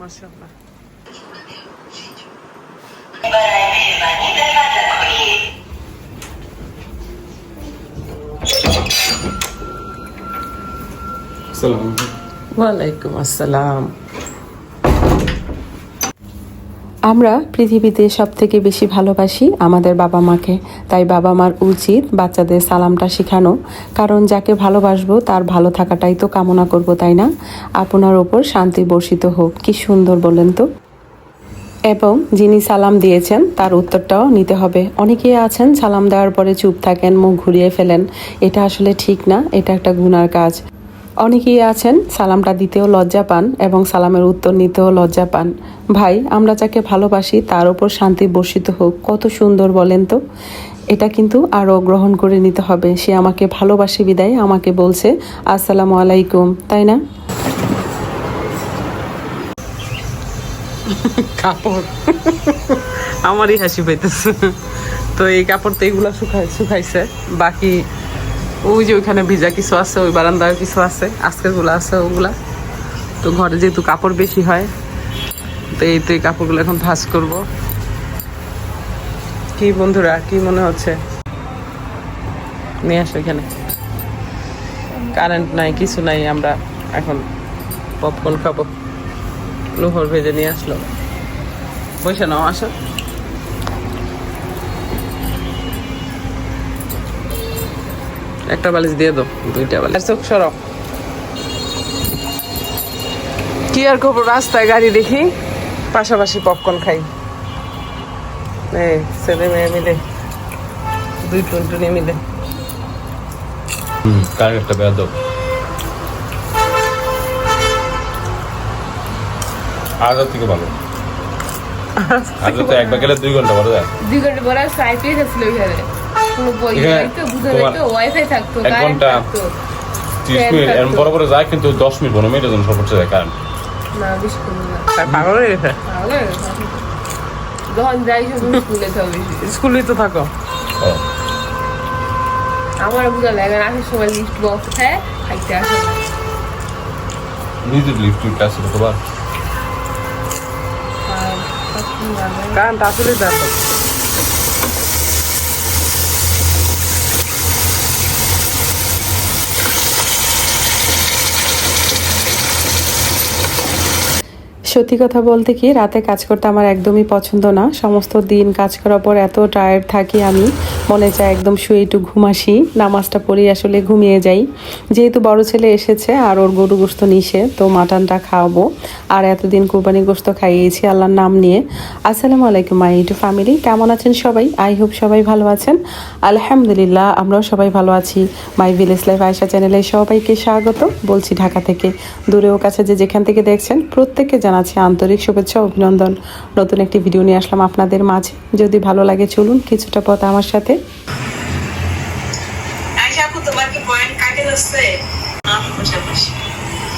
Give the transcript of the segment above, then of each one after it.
মাশাআল্লাহ। ওয়ালাইকুম আসসালাম। আমরা পৃথিবীতে সব থেকে বেশি ভালোবাসি আমাদের বাবা মাকে। তাই বাবা মার উচিত বাচ্চাদের সালামটা শেখানো। কারণ যাকে ভালোবাসবো, তার ভালো থাকাটাই তো কামনা করব, তাই না? আপনার ওপর শান্তি বর্ষিত হোক। কি সুন্দর বললেন তো। এবং যিনি সালাম দিয়েছেন, তার উত্তরটাও নিতে হবে। অনেকেই আছেন, সালাম দেওয়ার পরে চুপ থাকেন, মুখ ঘুরিয়ে ফেলেন। এটা আসলে ঠিক না, এটা একটা গুনার কাজ। অনেকেই আছেন, সালামটা দিতেও লজ্জা পান এবং সালামের উত্তর নিতেও লজ্জা পান। ভাই, আমরা যাকে ভালোবাসি তার উপর শান্তি বর্ষিত হোক, কত সুন্দর বলেন তো? এটা কিন্তু আরও গ্রহণ করে নিতে হবে। সে আমাকে ভালোবাসি বিদায়, আমাকে বলছে, আসসালামু আলাইকুম তাই না? কাপড়। আমারই হাসি পাইতেছে। তো এই কাপড় তো এইগুলা শুকাই শুকাইছে। বাকি ওই যে ওইখানে ভিজা কিছু আছে, ওই বারান্দায় কিছু আছে আজকেরগুলো আছে ওগুলা। তো ঘরে যেহেতু কাপড় বেশি হয়, তো এই তো এই কাপড়গুলো এখন ভাঁজ করব। কি বন্ধুরা, কি মনে হচ্ছে? নিয়ে আসো এখানে। কারেন্ট নাই, কিছু নাই, আমরা এখন পপকর্ন খাব। লোহর ভেজে নিয়ে আসলো। বসে নাও, আসো। একটা বালিশ দিয়ে দাও দুইটা বালিশ। চোখ সরো কি আর খবর? রাস্তায় গাড়ি দেখি পাশাপাশি পপকর্ন খাই। এই ছেলে মেয়ে মিলে দুই টুনটুনি মিলে। হুম কার একটা বেয়াদ আজ থেকে ভালো। আজ তো একবার গেলে দুই ঘণ্টা বড় যায়। দুই ঘণ্টা ফ্রাই পেয়ে গেছিল ওইখানে। কোনো বই এখানে বুঝে তোমার ওয়াইফাই থাকতো এক ঘণ্টা থাকতো মিনিট এরকম বড় বড় যায় কিন্তু দশ মিনিট পনেরো মিনিটের জন্য সর্বোচ্চ যায় কারণ না বেশি কোনো না। তাই পাগল হয়ে গেছে? তাহলে যখন যাই শুধু স্কুলে তো স্কুলেই তো থাকো। আমার বুঝা লাগে না আসার সময় লিস্ট বক্স খায় খাইতে আসে। নিজের লিফট টুইট তোমার। কারণ আসলে সত্যি কথা বলতে কি, রাতে কাজ করতে আমার একদমই পছন্দ না। সমস্ত দিন কাজ করার পর এত টায়ার্ড থাকি আমি, মনে চায় একদম শুয়ে একটু ঘুমাসি, নামাজটা পড়ি আসলে ঘুমিয়ে যাই। যেহেতু বড় ছেলে এসেছে আর ওর গরু গোস্ত নিষে তো মাটনটা খাওয়াবো। আর এতদিন কোরবানি গোস্ত খাইয়েছি আল্লাহর নাম নিয়ে। আসসালামু আলাইকুম, মাই টু ফ্যামিলি কেমন আছেন সবাই? আই হোপ সবাই ভালো আছেন। আলহামদুলিল্লাহ, আমরাও সবাই ভালো আছি। মাই ভিলেজ লাইফ আয়সা চ্যানেলে সবাইকে স্বাগত। বলছি ঢাকা থেকে দূরেও কাছে যে যেখান থেকে দেখছেন, প্রত্যেককে জানাচ্ছি আন্তরিক শুভেচ্ছা অভিনন্দন। নতুন একটি ভিডিও নিয়ে আসলাম আপনাদের মাঝে। যদি ভালো লাগে চলুন কিছুটা পথ আমার সাথে।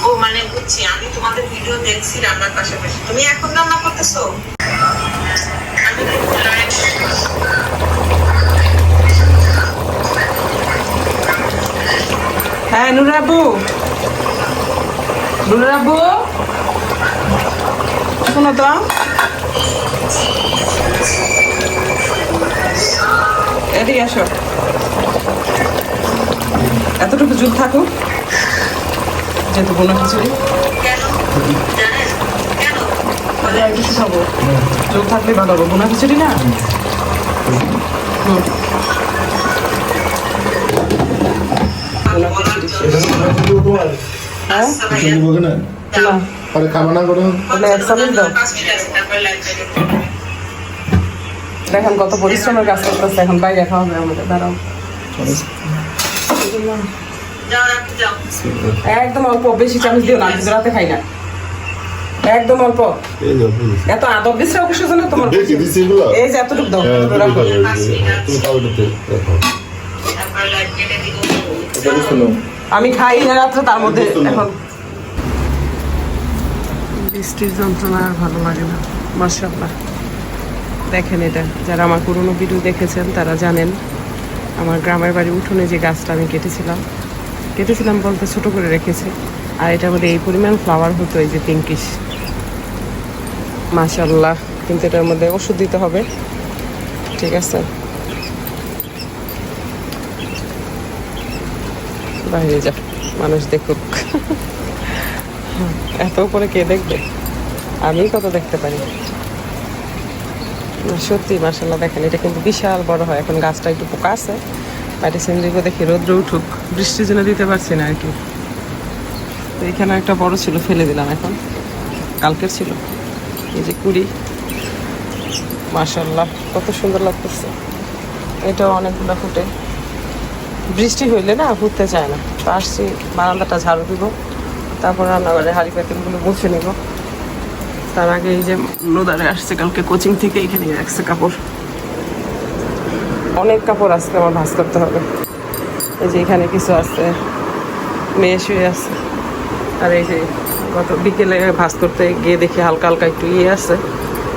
ও মানে বুঝছি আমি তোমাদের ভিডিও দেখছি রান্নার পাশাপাশি। তুমি এখন রান্না করতেছো? আমি হ্যাঁ নুরাবু। নুরাবু? তো এদিকে আসো। এতটুকু যুগ থাকুক। যেহেতু কোনো খিচুড়ি কিছু খাব? যোগ থাকলে ভালো হবে। বোনা খিচুড়ি না। বোনা খিচুড়ি হ্যাঁ না আরে কামনা করো তাহলে এক চামচ দাও। দেখেন কত পরিশ্রমের কাজ করতেছে এখন বাইরে খাওয়া হবে আমাদের দাঁড়াও। একদম অল্প বেশি চামচ দিও না আমি রাতে খাই না। একদম অল্প। এত আদব দিচ্ছে অবশ্য না তোমার দেখি এই যে এতটুকু দাও না দেখো। আমি খাই না রাত্রে তার মধ্যে এখন বৃষ্টির যন্ত্রণা আর ভালো লাগে না। মার্শাল্লাহ দেখেন এটা, যারা আমার পুরনো ভিডিও দেখেছেন, তারা জানেন আমার গ্রামের বাড়ি উঠোনে যে গাছটা আমি কেটেছিলাম কেটেছিলাম বলতে ছোট করে রেখেছি, আর এটার মধ্যে এই পরিমাণ ফ্লাওয়ার হতো এই যে পিঙ্কিশ মাশাল্লাহ কিন্তু এটার মধ্যে ওষুধ দিতে হবে। ঠিক আছে। বাইরে যা, মানুষ দেখুক। এত উপরে কে দেখবে? আমি কত দেখতে পারি? সত্যি মার্শাল্লাহ দেখেন, এটা কিন্তু বিশাল বড় হয়। এখন গাছটা একটু পোকা আছে মেডিসিন দিব দেখি রৌদ্র উঠুক। বৃষ্টির জন্য দিতে পারছি না আর কি। তো এখানে একটা বড় ছিল, ফেলে দিলাম এখন। কালকের ছিল। এই যে কুড়ি। মার্শাল্লাহ কত সুন্দর লাগতেছে। এটাও অনেকগুলো ফুটে। বৃষ্টি হইলে না ঘুরতে চায় না। তো আসছি, বারান্দাটা ঝাড়ু দিব। তারপর রান্নাঘরে হাঁড়ি প্যাকেটগুলো মুছে নিব। তার আগে এই যে লোদারে আসছে, কালকে কোচিং থেকে এখানে রাখছে কাপড়। অনেক কাপড় আজকে আমার ভাঁজ করতে হবে। এই যে এখানে কিছু আছে, মেয়ে শুয়ে আছে। আর এই যে গত বিকেলে ভাঁজ করতে গিয়ে দেখি হালকা হালকা একটু ইয়ে আছে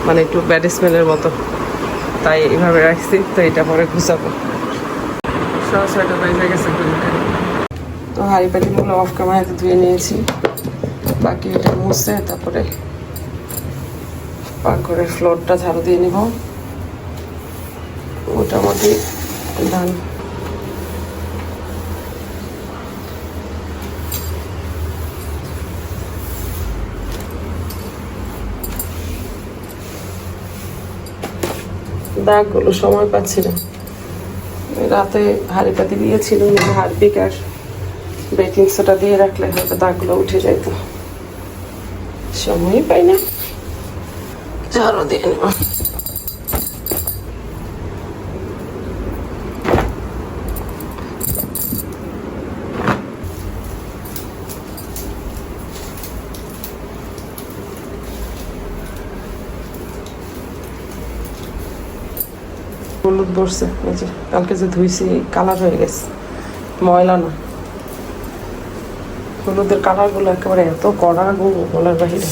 মানে একটু ব্যাড স্মেলের মতো। তাই এইভাবে রাখছি, তো এটা পরে ঘুষাবো সব ছয়টা বাইরে গেছে তো হাড়ি পাতিগুলো অফ ক্যামেরাতে ধুয়ে নিয়েছি। বাকি এটা মুছে তারপরে পাকঘরের ফ্লোরটা ঝাড়ু দিয়ে নিব। মোটামুটি ধান দাগগুলো সময় পাচ্ছি না। রাতে হাড়ি পাতি দিয়েছিল হারপিক আর বেকিং সোডা দিয়ে রাখলে হয়তো দাগগুলো উঠে যাইতো সময়ই পাই না দিয়ে নেব হলুদ বসছে এই যে, কালকে যে ধুইছি, কালার হয়ে গেছে, ময়লা না। হলুদের কালারগুলো একেবারে এত কড়া গো বলার বাহিরে।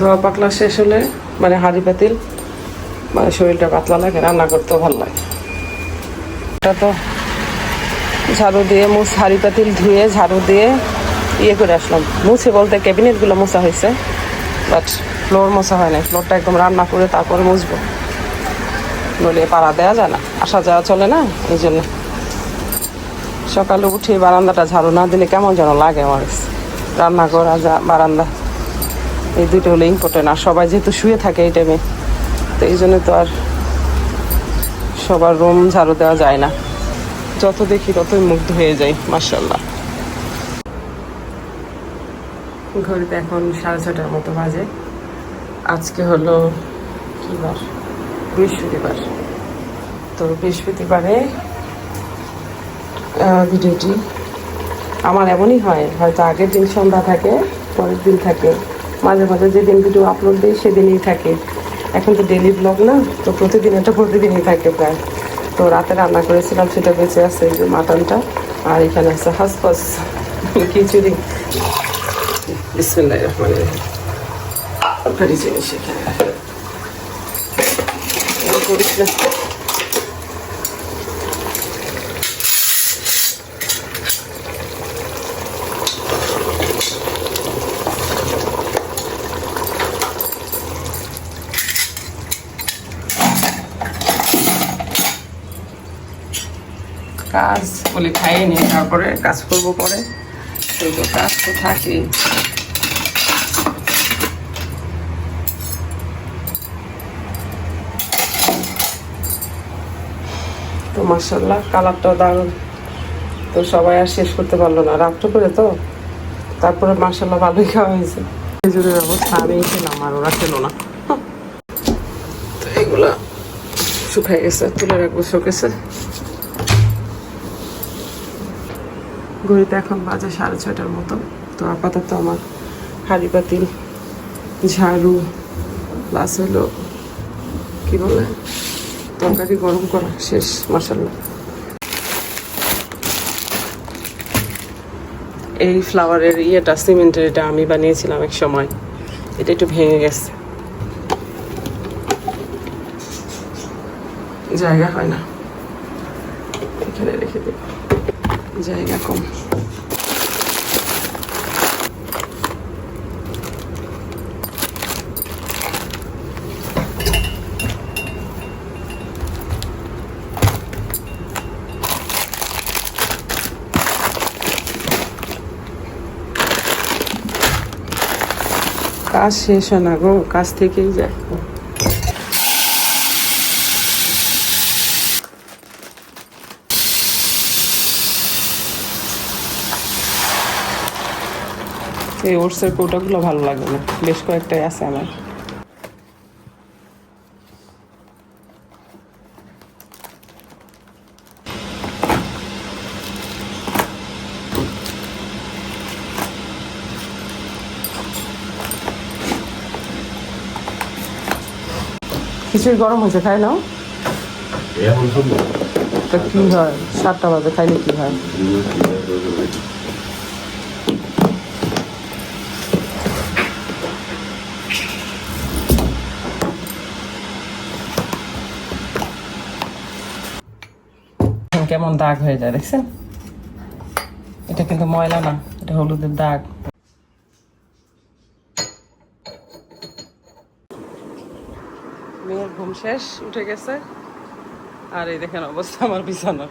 ধোয়া পাতলা শেষ হলে মানে হাঁড়ি পাতিল মানে শরীরটা পাতলা লাগে, রান্না করতেও ভালো লাগে। এটা তো ঝাড়ু দিয়ে মুছ হাঁড়ি পাতিল ধুয়ে ঝাড়ু দিয়ে ইয়ে করে আসলাম। মুছে বলতে ক্যাবিনেটগুলো মোছা হয়েছে বাট ফ্লোর মোছা হয় না ফ্লোরটা একদম রান্না করে তারপরে মুছবো। নইলে পাড়া দেওয়া যায় না, আসা যাওয়া চলে না, এই জন্য। সকালে উঠে বারান্দাটা ঝাড়ু না দিলে কেমন যেন লাগে আমার। রান্না করা যা- বারান্দা, এই দুটো হলে ইম্পর্টেন্ট আর সবাই যেহেতু শুয়ে থাকে এই টাইমে তো এই জন্য তো আর সবার রুম ঝাড়ু দেওয়া যায় না। যত দেখি ততই মুগ্ধ হয়ে যাই মার্শাল্লাহ ঘড়িতে এখন সাড়ে ছটার মতো বাজে। আজকে হলো কি বার? বৃহস্পতিবার। তো বৃহস্পতিবারে ভিডিওটি আমার এমনই হয়, হয়তো আগের দিন সন্ধ্যা থাকে, পরের দিন থাকে। মাঝে মাঝে যেদিন ভিডিও আপলোড দিই, সেদিনই থাকে। এখন তো ডেলি ব্লগ না, তো প্রতিদিন এটা প্রতিদিনই থাকে প্রায়। তো রাতে রান্না করেছিলাম, সেটা বেঁচে আছে এই যে মাটনটা। আর এখানে আছে হাসপাস, খিচুড়ি। রহিম। জিনিস এখানে। কাজ বলে খাইয়ে নিয়ে তারপরে কাজ করব পরে। সেই তো কাজ তো থাকেই তো মার্শাল্লাহ কালারটাও দারুণ। তো সবাই আর শেষ করতে পারল না, রাত্র করে তো। তারপরে মার্শাল্লাহ ভালোই খাওয়া হয়েছে। খেজুরের অবস্থা আমি খেলাম আর ওরা খেলো না। তো এগুলা শুকাই গেছে, তুলে রাখব শোকেছে ঘড়িতে এখন বাজে সাড়ে ছয়টার মতো। তো আপাতত আমার হাঁড়ি পাতিল ঝাড়ু প্লাস হলো, কী বলে, তরকারি গরম করা শেষ মশাল্লা এই ফ্লাওয়ারের ইয়েটা সিমেন্টের এটা আমি বানিয়েছিলাম এক সময়। এটা একটু ভেঙে গেছে। জায়গা হয় না। এখানে রেখে দেব জায়গা কম। কাজ শেষ হয় না গো কাজ থেকেই যায়। এই ওটসের কৌটাগুলো ভালো লাগে না। বেশ কয়েকটাই আছে আমার। খিচুড়ি গরম হয়েছে খাই নাও। তা কি হয়? সাতটা বাজে খাইলে কি হয়? কেমন দাগ হয়ে যায় দেখছেন? এটা কিন্তু ময়লা না এটা হলুদের দাগ। মেয়ের ঘুম শেষ উঠে গেছে। আর এই দেখেন অবস্থা আমার বিছানার।